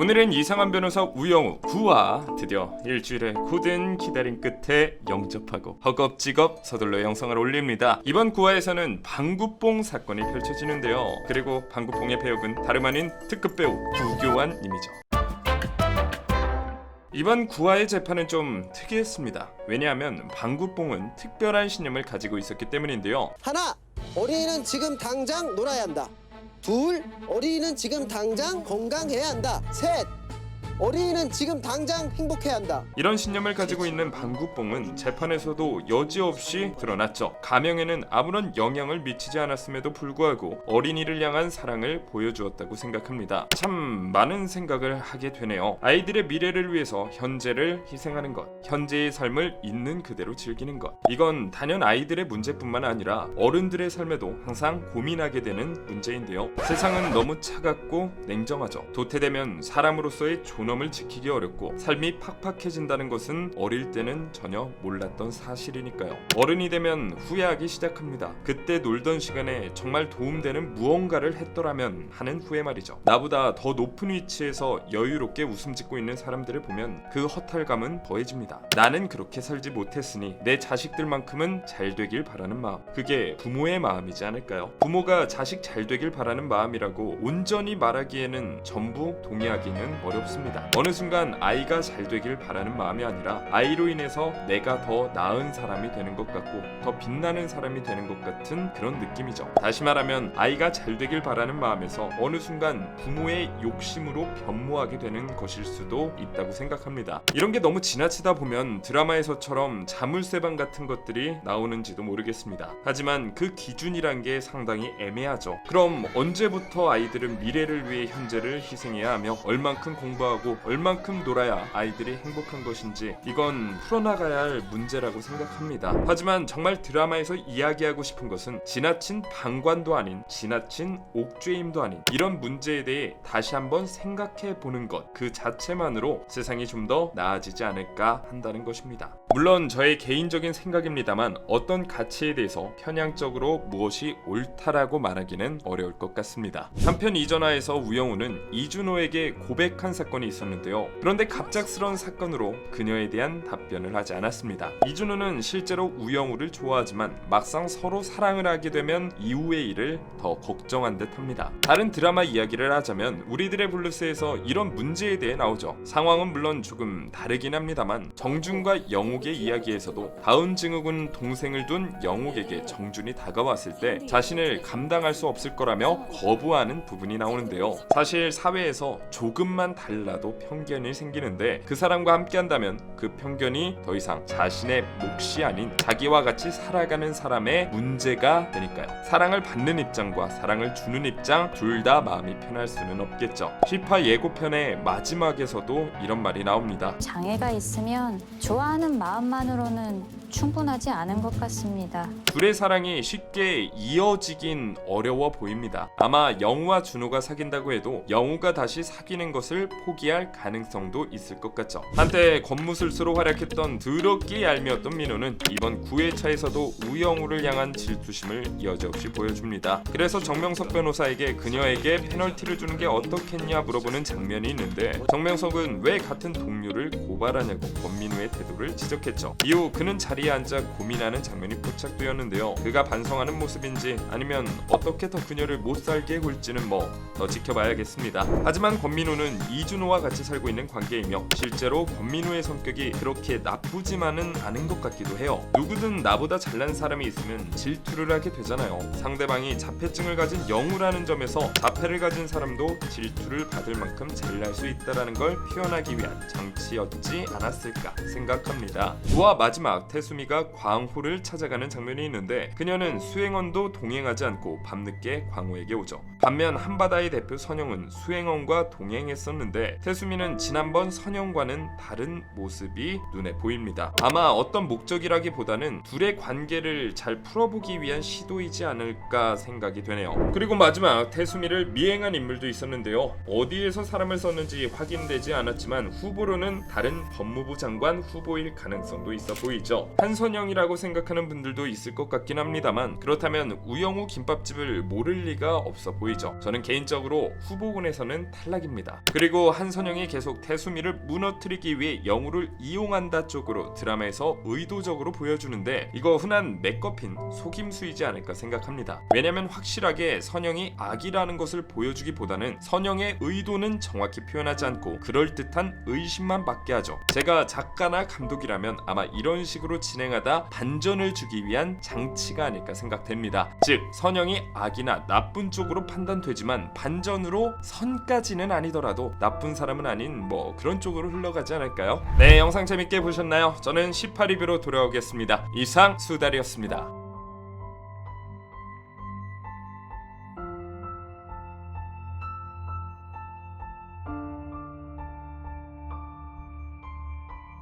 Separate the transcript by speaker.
Speaker 1: 오늘은 이상한 변호사 우영우 9화 드디어 일주일의 굳은 기다림 끝에 영접하고 허겁지겁 서둘러 영상을 올립니다. 이번 9화에서는 방구뽕 사건이 펼쳐지는데요. 그리고 방구뽕의 배역은 다름 아닌 특급 배우 구교환님이죠. 이번 9화의 재판은 좀 특이했습니다. 왜냐하면 방구뽕은 특별한 신념을 가지고 있었기 때문인데요.
Speaker 2: 하나, 어린이는 지금 당장 놀아야 한다. 둘, 어린이는 지금 당장 건강해야 한다. 셋, 어린이는 지금 당장 행복해야 한다.
Speaker 1: 이런 신념을 가지고 있는 방구뽕은 재판에서도 여지없이 드러났죠. 가명에는 아무런 영향을 미치지 않았음에도 불구하고 어린이를 향한 사랑을 보여주었다고 생각합니다. 참 많은 생각을 하게 되네요. 아이들의 미래를 위해서 현재를 희생하는 것, 현재의 삶을 있는 그대로 즐기는 것. 이건 단연 아이들의 문제뿐만 아니라 어른들의 삶에도 항상 고민하게 되는 문제인데요. 세상은 너무 차갑고 냉정하죠. 도태되면 사람으로서의 존 엄을 지키기 어렵고 삶이 팍팍해진다는 것은 어릴 때는 전혀 몰랐던 사실이니까요. 어른이 되면 후회하기 시작합니다. 그때 놀던 시간에 정말 도움되는 무언가를 했더라면 하는 후회 말이죠. 나보다 더 높은 위치에서 여유롭게 웃음 짓고 있는 사람들을 보면 그 허탈감은 더해집니다. 나는 그렇게 살지 못했으니 내 자식들만큼은 잘 되길 바라는 마음. 그게 부모의 마음이지 않을까요? 부모가 자식 잘 되길 바라는 마음이라고 온전히 말하기에는 전부 동의하기는 어렵습니다. 어느 순간 아이가 잘 되길 바라는 마음이 아니라 아이로 인해서 내가 더 나은 사람이 되는 것 같고 더 빛나는 사람이 되는 것 같은 그런 느낌이죠. 다시 말하면 아이가 잘 되길 바라는 마음에서 어느 순간 부모의 욕심으로 변모하게 되는 것일 수도 있다고 생각합니다. 이런 게 너무 지나치다 보면 드라마에서처럼 자물쇠방 같은 것들이 나오는지도 모르겠습니다. 하지만 그 기준이란 게 상당히 애매하죠. 그럼 언제부터 아이들은 미래를 위해 현재를 희생해야 하며 얼만큼 공부하고 얼만큼 놀아야 아이들이 행복한 것인지 이건 풀어나가야 할 문제라고 생각합니다. 하지만 정말 드라마에서 이야기하고 싶은 것은 지나친 방관도 아닌 지나친 옥죄임도 아닌 이런 문제에 대해 다시 한번 생각해 보는 것 그 자체만으로 세상이 좀 더 나아지지 않을까 한다는 것입니다. 물론 저의 개인적인 생각입니다만 어떤 가치에 대해서 편향적으로 무엇이 옳다라고 말하기는 어려울 것 같습니다. 한편 이 전화에서 우영우는 이준호에게 고백한 사건이 있었는데요. 그런데 갑작스러운 사건으로 그녀에 대한 답변을 하지 않았습니다. 이준호는 실제로 우영우를 좋아하지만 막상 서로 사랑을 하게 되면 이후의 일을 더 걱정한 듯 합니다. 다른 드라마 이야기를 하자면 우리들의 블루스에서 이런 문제에 대해 나오죠. 상황은 물론 조금 다르긴 합니다만 정준과 영 옥의 이야기에서도 다운 증후군 동생을 둔 영옥에게 정준이 다가왔을 때 자신을 감당할 수 없을 거라며 거부하는 부분이 나오는데요. 사실 사회에서 조금만 달라도 편견이 생기는데 그 사람과 함께한다면 그 편견이 더 이상 자신의 몫이 아닌 자기와 같이 살아가는 사람의 문제가 되니까요. 사랑을 받는 입장과 사랑을 주는 입장 둘 다 마음이 편할 수는 없겠죠. 피파 예고편의 마지막에서도 이런 말이 나옵니다.
Speaker 3: 장애가 있으면 좋아하는 마 음만으로는 충분하지 않은 것 같습니다.
Speaker 1: 둘의 사랑이 쉽게 이어지긴 어려워 보입니다. 아마 영우와 준호가 사귄다고 해도 영우가 다시 사귀는 것을 포기할 가능성도 있을 것 같죠. 한때 겉무술수로 활약했던 더럽게 얄미웠던 민호는 이번 9회차에서도 우영우를 향한 질투심을 여지없이 보여줍니다. 그래서 정명석 변호사에게 그녀에게 페널티를 주는 게 어떻겠냐 물어보는 장면이 있는데 정명석은 왜 같은 동료를 고발하냐고 권민우의 태도를 지적했죠. 이후 그는 자리 에 앉아 고민하는 장면이 포착되었는데요. 그가 반성하는 모습인지 아니면 어떻게 더 그녀를 못 살게 굴지는 뭐 더 지켜봐야겠습니다. 하지만 권민우는 이준호와 같이 살고 있는 관계이며 실제로 권민우의 성격이 그렇게 나쁘지만은 않은 것 같기도 해요. 누구든 나보다 잘난 사람이 있으면 질투를 하게 되잖아요. 상대방이 자폐증을 가진 영우라는 점에서 자폐를 가진 사람도 질투를 받을 만큼 잘날 수 있다라는 걸 표현하기 위한 장치였지 않았을까 생각합니다. 우와 마지막 태수 미가 광호를 찾아가는 장면이 있는데 그녀는 수행원도 동행하지 않고 밤늦게 광호에게 오죠. 반면 한바다의 대표 선영은 수행원과 동행했었는데 태수미는 지난번 선영과는 다른 모습이 눈에 보입니다. 아마 어떤 목적이라기보다는 둘의 관계를 잘 풀어보기 위한 시도이지 않을까 생각이 되네요. 그리고 마지막 태수미를 미행한 인물도 있었는데요. 어디에서 사람을 썼는지 확인되지 않았지만 후보로는 다른 법무부 장관 후보일 가능성도 있어 보이죠. 한선영이라고 생각하는 분들도 있을 것 같긴 합니다만 그렇다면 우영우 김밥집을 모를 리가 없어. 보이죠. 저는 개인적으로 후보군에서는 탈락입니다. 그리고 한선영이 계속 태수미를 무너뜨리기 위해 영우를 이용한다 쪽으로 드라마에서 의도적으로 보여주는데 이거 흔한 맥거핀 속임수이지 않을까 생각합니다. 왜냐면 확실하게 선영이 악이라는 것을 보여주기보다는 선영의 의도는 정확히 표현하지 않고 그럴듯한 의심만 받게 하죠. 제가 작가나 감독이라면 아마 이런 식으로 진행하다 반전을 주기 위한 장치가 아닐까 생각됩니다. 즉 선영이 악이나 나쁜 쪽으로 판단되지만 반전으로 선까지는 아니더라도 나쁜 사람은 아닌 뭐 그런 쪽으로 흘러가지 않을까요? 네 영상 재밌게 보셨나요? 저는 18리뷰로 돌아오겠습니다. 이상 수달이었습니다.